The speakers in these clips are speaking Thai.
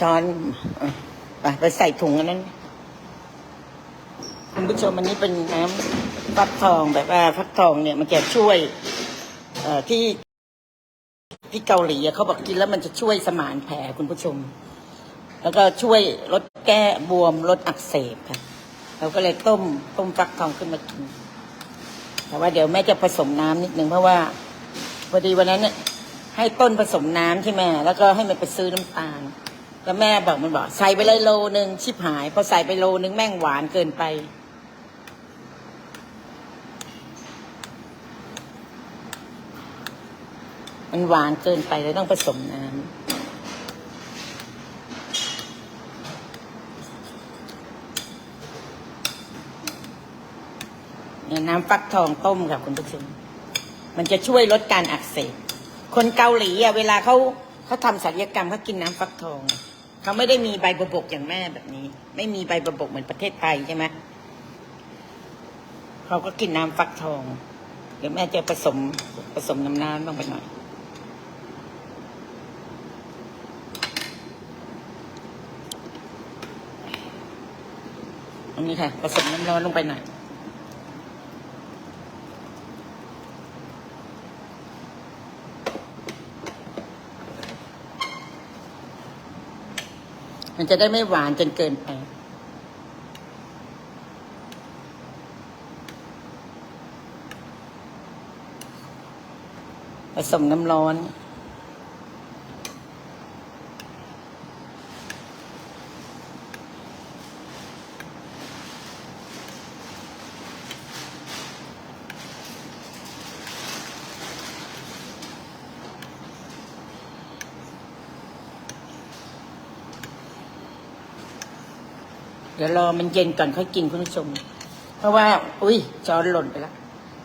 ช้อนไปไปใส่ถุงอันนั้น คุณผู้ชมอันนี้เป็นน้ำฟักทองแบบว่าฟักทองเนี่ย มันจะช่วย เอ่อที่ที่เกาหลีเขาบอกกินแล้วมันจะช่วยสมานแผลคุณผู้ชม แล้วก็ช่วยลดแก้บวมลดอักเสบค่ะเราก็เลยต้มต้มฟักทองขึ้นมากินแต่ว่าเดี๋ยวแม่จะผสมน้ำนิดนึงเพราะว่าพอดีวันนั้นเนี่ยให้ต้นผสมน้ำใช่ไหมแล้วก็ให้มันไปซื้อน้ำตาล แล้วแม่บอกมันบอก ใส่ไปเลยโลนึงชิบหายพอใส่ไปโลนึงแม่งหวานเกินไป มันหวานเกินไปเลยต้องผสมน้ำเนี่ยน้ำฟักทองต้มค่ะคุณผู้ชมมันจะช่วยลดการอักเสบ คนเกาหลีอะเวลาเขาเขาทำศัลยกรรมเขากินน้ำฟักทอง เขาไม่ได้มีใบบกอย่างแม่แบบนี้ ไม่มีใบบกเหมือนประเทศไทยใช่ไหมเขาก็กินน้ำฟักทอง เดี๋ยวแม่จะผสมผสมน้ำน้ำลงไปหน่อยอันนี้ค่ะผสมน้ำร้อนลงไปหน่อย มันจะได้ไม่หวานจนเกินไป ผสมน้ำร้อน ดี๋ยวรอมันเย็นก่อนค่อยกินคุณผู้ชม เพราะว่า อุ้ยช้อนหล่นไปแล้ว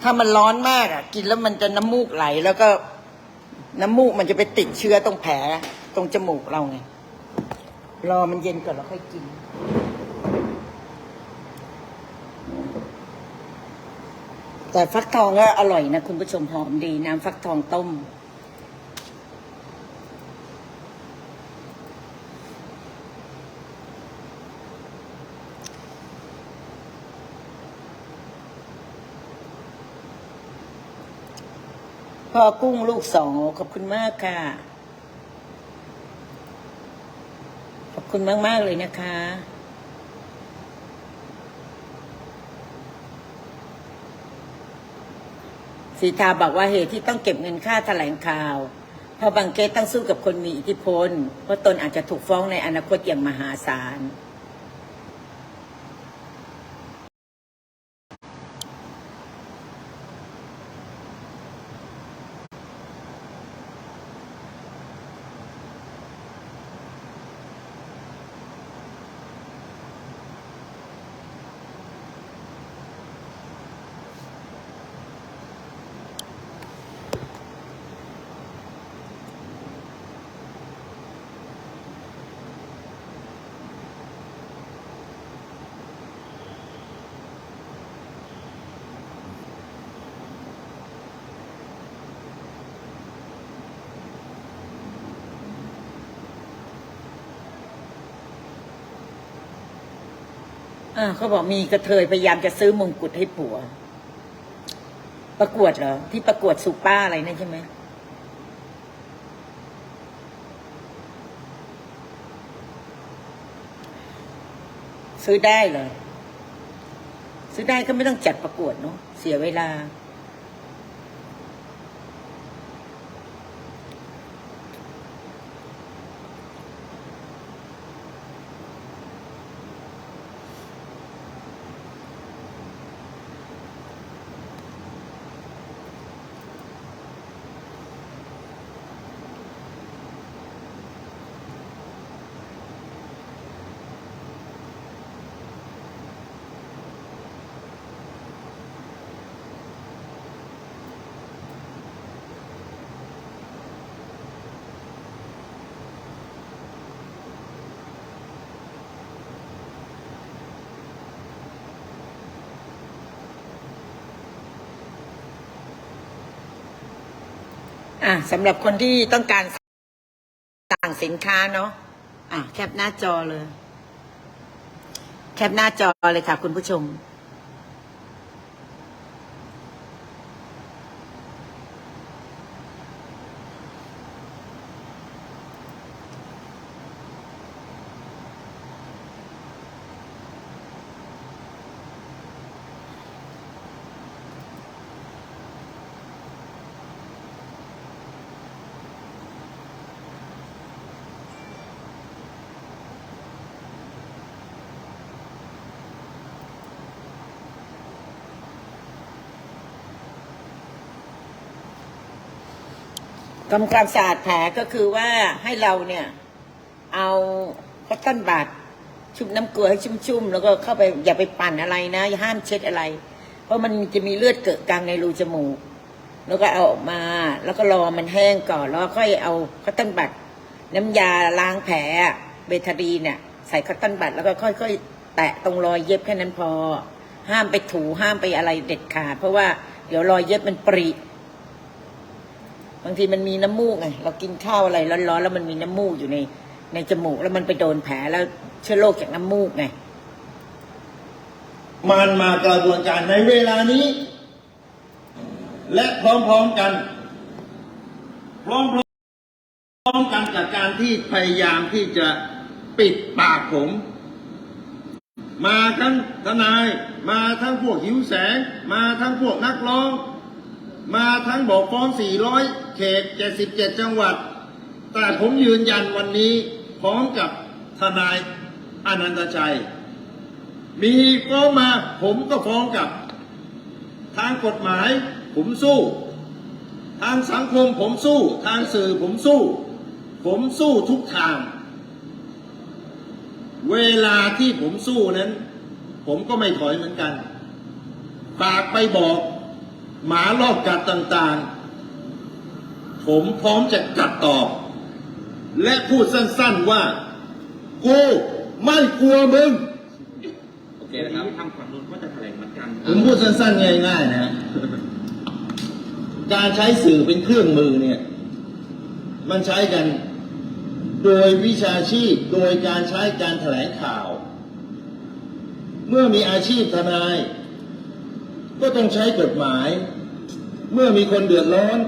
ถ้ามันร้อนมากอะ กินแล้วมันจะน้ำมูกไหล แล้วก็น้ำมูกมันจะไปติดเชื้อตรงแผลตรงจมูกเราไง รอมันเย็นก่อนแล้วค่อยกินแต่ฟักทองก็อร่อยนะคุณผู้ชมหอมดี น้ำฟักทองต้ม พ่อกุ้งลูกสองขอบคุณมากค่ะ ขอบคุณมากมากเลยนะคะ สีทาบอกว่าเหตุที่ต้องเก็บเงินค่าแถลงข่าว เพราะบางเกตต้องสู้กับคนมีอิทธิพล เพราะตนอาจจะถูกฟ้องในอนาคตอย่างมหาศาลาเขาบอกมีกระเทยพยายามจะซื้อมงกุฎให้ผัว ประกวดเหรอ ที่ประกวดสุป้าอะไรนั่นใช่ไหมซื้อได้เหรอซื้อได้ก็ไม่ต้องจัดประกวดเนาะเสียเวลา อะสำหรับคนที่ต้องการสั่งสินค้าเนาะอะแคปหน้าจอเลย แคปหน้าจอเลยค่ะ คุณผู้ชม กำความสะอาดแผลก็คือว่าให้เราเนี่ย เอาคอตตอนบัดชุบน้ำเกลือให้ชุ่มๆ แล้วก็เข้าไปอย่าไปปั่นอะไรนะ อย่าห้ามเช็ดอะไร เพราะมันจะมีเลือดเกิดกลางในรูจมูก แล้วก็เอาออกมา แล้วก็รอมันแห้งก่อน แล้วค่อยเอาคอตตอนบัดน้ำยาล้างแผลเบทาดีเนี่ยใส่คอตตอนบัดแล้วก็ค่อย ๆ แตะตรงรอยเย็บแค่นั้นพอ ห้ามไปถูห้ามไปอะไรเด็ดขาดเพราะว่าเดี๋ยวรอยเย็บมันปริ บางทีมันมีน้ำมูกไงเรากินข้าวอะไรร้อนๆแล้วมันมีน้ำมูกอยู่ใน ในจมูกแล้วมันไปโดนแผลแล้วเชื้อโรคจากน้ำมูกไงมันมากระบวนการในเวลานี้ และพร้อมๆกัน พร้อมๆกันกับการที่พยายามที่จะปิดปากผม มาทั้งทนาย มาทั้งพวกหิวแสง มาทั้งพวกนักร้อง มาทั้งบอกฟ้อง 400 เขต 77 จังหวัด แต่ผมยืนยันวันนี้พร้อมกับทนายอนันตชัย มีฟ้องมาผมก็ฟ้องกับ ทางกฎหมายผมสู้ ทางสังคมผมสู้ ทางสื่อผมสู้ ผมสู้ทุกทาง เวลาที่ผมสู้นั้น ผมก็ไม่ถอยเหมือนกัน ฝากไปบอก หมารอบกัดต่างๆ ผมพร้อมจะกัดตอบ และพูดสั้นๆว่า กูไม่กลัวมึง โอเคนะครับทางฝั่งนู้นก็จะแถลงเหมือนกันผมพูดสั้นๆ ง่ายๆนะ การใช้สื่อเป็นเครื่องมือเนี่ย มันใช้กันโดยวิชาชีพโดยการใช้การแถลงข่าว เมื่อมีอาชีพทนาย ก็ต้องใช้กฎหมาย เมื่อมีคนเดือดร้อน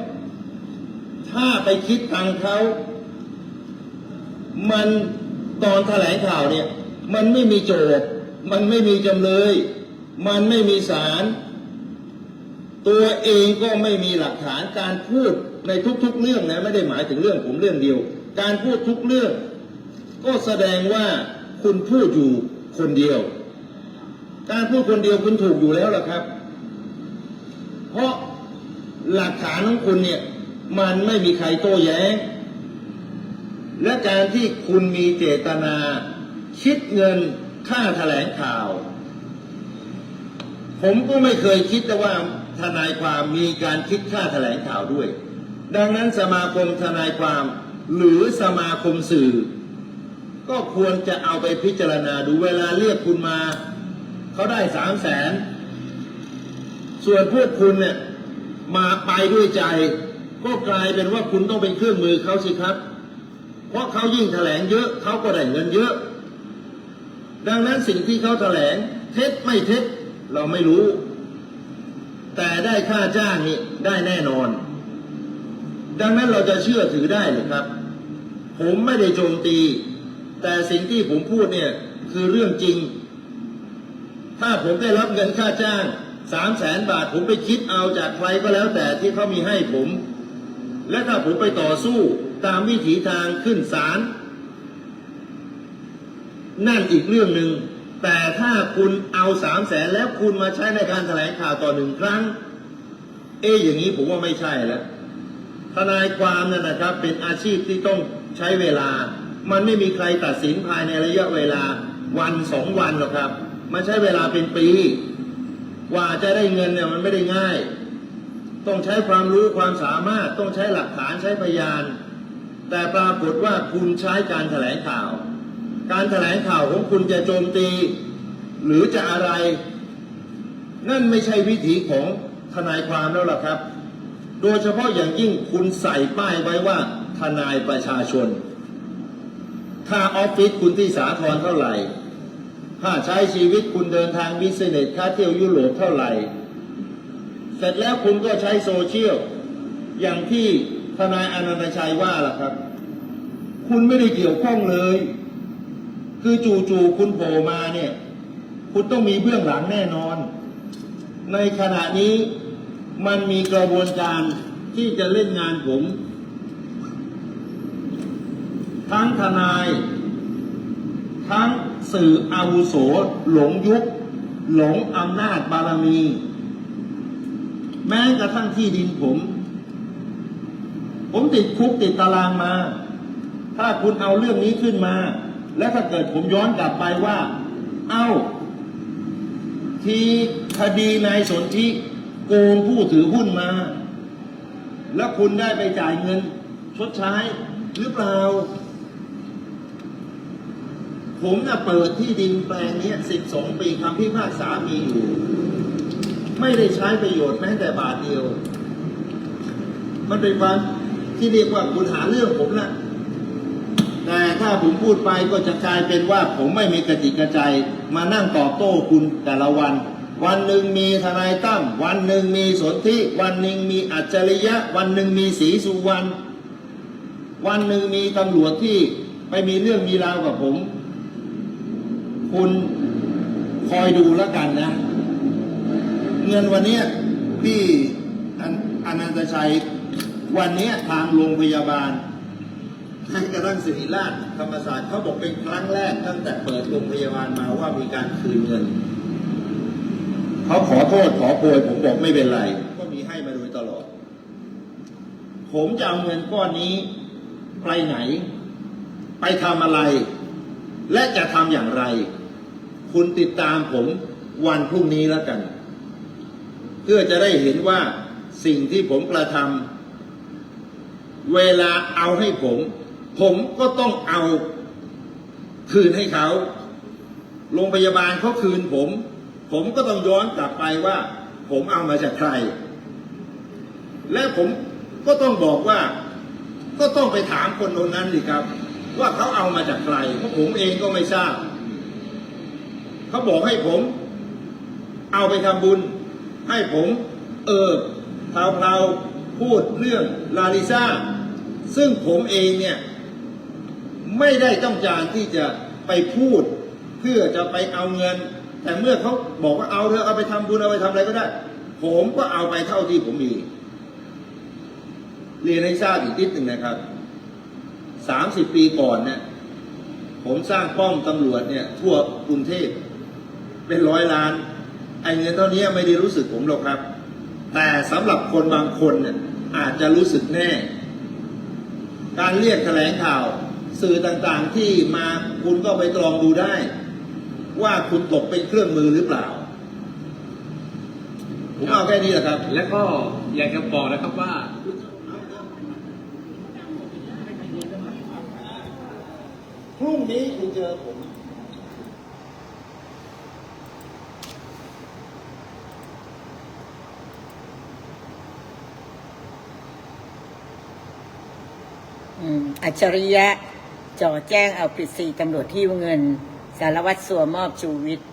ถ้าไปคิดตังเขา มันตอนแถลงข่าวเนี่ย มันไม่มีโจทย์ มันไม่มีจำเลย มันไม่มีสารตัวเองก็ไม่มีหลักฐานการพูดในทุกๆเรื่องนะไม่ได้หมายถึงเรื่องผมเรื่องเดียว การพูดทุกเรื่อง ก็แสดงว่าคุณพูดอยู่คนเดียว การพูดคนเดียวคุณถูกอยู่แล้วล่ะครับ เพราะ หลักฐานของคุณเนี่ย มันไม่มีใครโต้แย้ง และการที่คุณมีเจตนา คิดเงินค่าแถลงข่าว ผมก็ไม่เคยคิดแต่ว่าทนายความมีการคิดค่าแถลงข่าวด้วย ดังนั้นสมาคมทนายความหรือสมาคมสื่อ ก็ควรจะเอาไปพิจารณาดูเวลาเรียกคุณมา เขาได้สามแสนส่วนพวกคุณเนี่ย มาไปด้วยใจ ก็กลายเป็นว่าคุณต้องเป็นเครื่องมือเขาสิครับ เพราะเขายิ่งแถลงเยอะเขาก็ได้เงินเยอะ ดังนั้นสิ่งที่เขาแถลง เท็จไม่เท็จเราไม่รู้ แต่ได้ค่าจ้างนี่ได้แน่นอน ดังนั้นเราจะเชื่อถือได้หรือครับ ผมไม่ได้โจมตี แต่สิ่งที่ผมพูดเนี่ยคือเรื่องจริง ถ้าผมได้รับเงินค่าจ้าง สามแสนบาทผมไปคิดเอาจากใครก็แล้วแต่ที่เขามีให้ผม และถ้าผมไปต่อสู้ตามวิถีทางขึ้นศาลนั่นอีกเรื่องหนึ่งแต่ถ้าคุณเอาสามแสนแล้วคุณมาใช้ในการแถลงข่าวต่อหนึ่งครั้ง เอ๊อย่างนี้ผมว่าไม่ใช่แล้วทนายความนั่นนะครับ เป็นอาชีพที่ต้องใช้เวลา มันไม่มีใครตัดสินภายในระยะเวลาวันสองวันหรอกครับ มันใช้เวลาเป็นปี ว่าจะได้เงินเนี่ยมันไม่ได้ง่าย ต้องใช้ความรู้ความสามารถต้องใช้หลักฐานใช้พยาน แต่ปรากฏว่าคุณใช้การแถลงข่าว การแถลงข่าวของคุณจะโจมตี หรือจะอะไร นั่นไม่ใช่วิถีของทนายความแล้วล่ะครับ โดยเฉพาะอย่างยิ่งคุณใส่ป้ายไว้ว่าทนายประชาชน ค่าออฟฟิศคุณที่สาทรเท่าไหร่ ค่าใช้ชีวิตคุณเดินทางบิสเนสค่าเที่ยวยุโรปเท่าไหร่ เสร็จแล้วคุณก็ใช้โซเชียล อย่างที่ทนายอนันตชัยว่าล่ะครับ คุณไม่ได้เกี่ยวข้องเลย คือจู่ๆคุณโผล่มาเนี่ย คุณต้องมีเบื้องหลังแน่นอน ในขณะนี้มันมีกระบวนการที่จะเล่นงานผม ทั้งทนาย ทั้งสื่ออาวุโส หลงยุค หลงอำนาจบารมี แม้กระทั่งที่ดินผม ผมติดคุกติดตารางมา ถ้าคุณเอาเรื่องนี้ขึ้นมา และถ้าเกิดผมย้อนกลับไปว่า เอ้า ที่คดีนายสนธิโกงผู้ถือหุ้นมา แล้วคุณได้ไปจ่ายเงินชดใช้หรือเปล่า ผมน่ะเปิดที่ดินแปลงนี้สิบสองปีคำพิพากษามีอยู่ ไม่ได้ใช้ประโยชน์แม้แต่บาทเดียว มันเป็นความที่เรียกว่าคุณหาเรื่องผมนะแต่ถ้าผมพูดไปก็จะกลายเป็นว่าผมไม่มีกระจิกกระใจมานั่งตอบโต้คุณแต่ละวัน วันหนึ่งมีทนายตั้มวันหนึ่งมีสนธิวันหนึ่งมีอัจฉริยะ วันหนึ่งมีศรีสุวรรณวันหนึ่งมีตำรวจที่ไปมีเรื่องมีราวกับผม คุณคอยดูแล้วกันนะ เงินวันนี้ยที่อนอนันตชัย วันนี้ทางโรงพยาบาลให้กระทั่งศิริราชธรรมศาสตร์เขาบอกเป็นครั้งแรกตั้งแต่เปิดโรงพยาบาลมาว่ามีการคืนเงินเขาขอโทษขอโพยผมบอกไม่เป็นไร ก็มีให้มาโดยตลอด ผมจะเอาเงินก้อนนี้ไปไหน ไปทำอะไร และจะทำอย่างไร คุณติดตามผมวันพรุ่งนี้แล้วกัน เพื่อจะได้เห็นว่าสิ่งที่ผมกระทำเวลาเอาให้ผม ผมก็ต้องเอาคืนให้เขาโรงพยาบาลเขาคืนผม ผมก็ต้องย้อนกลับไปว่า ผมเอามาจากใคร และผมก็ต้องบอกว่า ก็ต้องไปถามคนคนนั้นสิครับ ว่าเขาเอามาจากใครเพราะผมเองก็ไม่ทราบ เขาบอกให้ผม เอาไปทำบุญ ให้ผม เออเพลาๆพูดเรื่องลาลิซาซึ่งผมเองเนี่ย ไม่ได้ต้องการที่จะไปพูด เพื่อจะไปเอาเงิน แต่เมื่อเขาบอกว่าเอาเถอะเอาไปทำบุญเอาไปทำอะไรก็ได้ ผมก็เอาไปเท่าที่ผมมีเรียนให้ทราบอีกนิดหนึ่งนะครับสามสิบปีก่อนเนี่ยผมสร้างป้อมตำรวจเนี่ยทั่วกรุงเทพ เป็นร้อยล้านไอ้เงินเท่านี้ไม่ได้รู้สึกผมหรอกครับ แต่สำหรับคนบางคนเนี่ยอาจจะรู้สึกแน่ การเรียกแถลงข่าวสื่อต่างๆที่มาคุณก็ไปตรองดูได้ ว่าคุณตกเป็นเครื่องมือหรือเปล่า ผมเอาแค่นี้แหละครับ แล้วก็อยากจะบอกนะครับว่าพรุ่งนี้คุณเจอผม อัจฉริยะจ่อแจ้งเอาผิดสีตำรวจที่วงเงิน สารวัตรสัวมอบชูวิทย์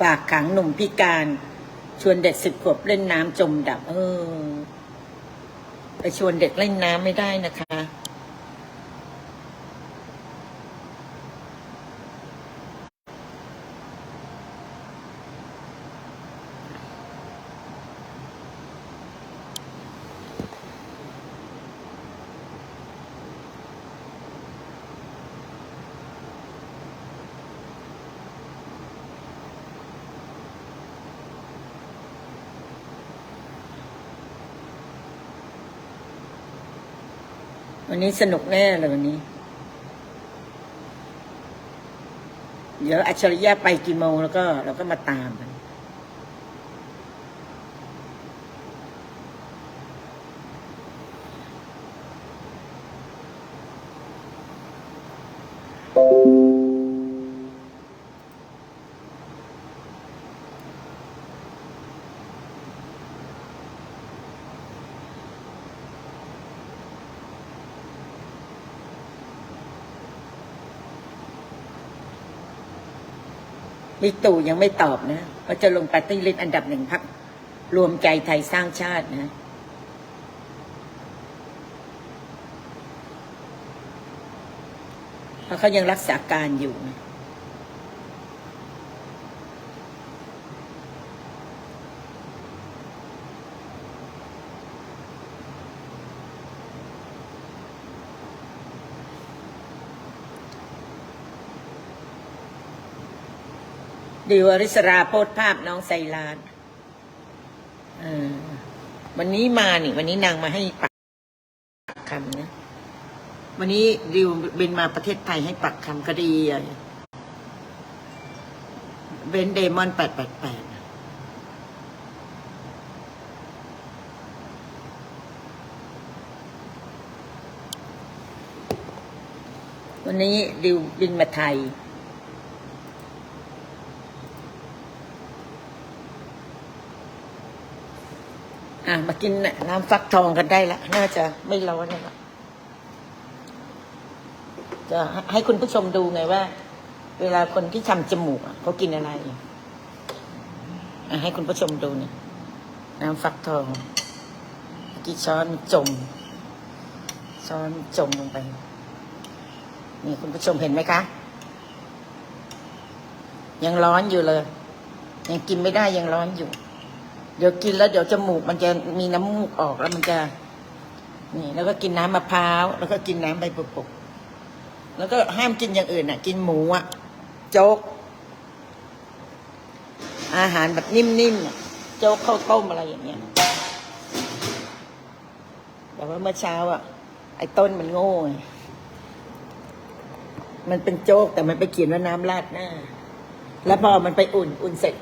ฝากขังหนุ่มพิการ ชวนเด็กสิบขวบเล่นน้ำจมดับ เออ ไปชวนเด็กเล่นน้ำไม่ได้นะคะันนี้สนุกแน่เลยวันนี้ เดี๋ยวอัจฉริยะไปกี่โมงแล้วก็ เราก็มาตามกัน บิ๊กตู่ยังไม่ตอบนะว่าจะลงปาร์ตี้ลิสต์อันดับหนึ่งพักรวมใจไทยสร้างชาตินะเพราะเขายังรักษาการอยู่นะ ดิวอริสราโพสภาพน้องไซรานอวันนี้มานี่ วันนี้นางมาให้ปักคำนะวันนี้ดิวบินมาประเทศไทยให้ปักคำคดีอะเบนเดมอนแปดแปดแปดวันนี้ดิวบินมาไทย อะมากินน้ำฟักทองกันได้ละน่าจะไม่ร้อนแล้วจะให้คุณผู้ชมดูไงว่า เวลาคนที่ทำจมูกเขากินอะไรอะให้คุณผู้ชมดูเนี่ยน้ำฟักทองกี่ช้อนจม ช้อนจมลงไป นี่คุณผู้ชมเห็นไหมคะ ยังร้อนอยู่เลย ยังกินไม่ได้ยังร้อนอยู่ เดี๋ยวกินแล้วเดี๋ยวจมูกมันจะมีน้ำมูกออกแล้วมันจะ นี่ แล้วก็กินน้ำมะพร้าว แล้วก็กินน้ำใบปุกแล้วก็ห้ามกินอย่างอื่นอะ กินหมูอะโจ๊ก อาหารแบบนิ่มๆโจ๊กข้าวต้มอะไรอย่างเงี้ยแต่ว่าเมื่อเช้าอะ ไอ้ต้นมันโง่มันเป็นโจ๊กแต่มันไปเขียนว่าน้ำราดหน้า แล้วพอมันไปอุ่น อุ่นเสร็จ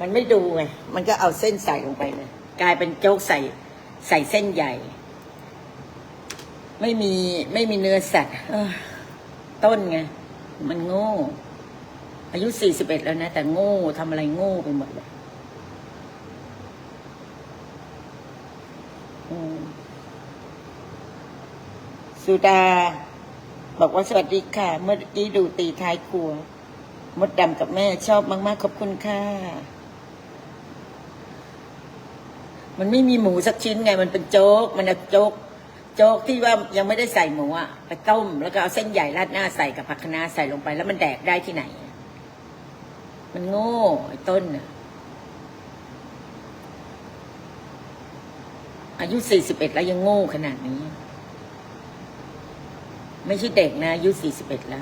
มันไม่ดูไง มันก็เอาเส้นใส่ลงไปเลย กลายเป็นโจ๊กใส่ใส่เส้นใหญ่ ไม่มีไม่มีเนื้อสัตว์ต้นไง มันโง่ อายุสี่สิบเอ็ดแล้วนะ แต่โง่ทำอะไรโง่ไปหมดเลยสุดา บอกว่าสวัสดีค่ะ เมื่อกี้ดูตีท้ายครัว มดดำกับแม่ชอบมาก ๆ ขอบคุณค่ะ มันไม่มีหมูสักชิ้นไง มันเป็นโจ๊ก มันเอาโจ๊ก โจ๊กที่ว่ายังไม่ได้ใส่หมูอะไปต้ม แล้วก็เอาเส้นใหญ่ราดหน้าใส่กับผักคะน้าใส่ลงไป แล้วมันแดกได้ที่ไหน มันโง่ไอ้ต้นอายุสี่สิบเอ็ดแล้วยังโง่ขนาดนี้ ไม่ใช่เด็กนะอายุสี่สิบเอ็ดแล้ว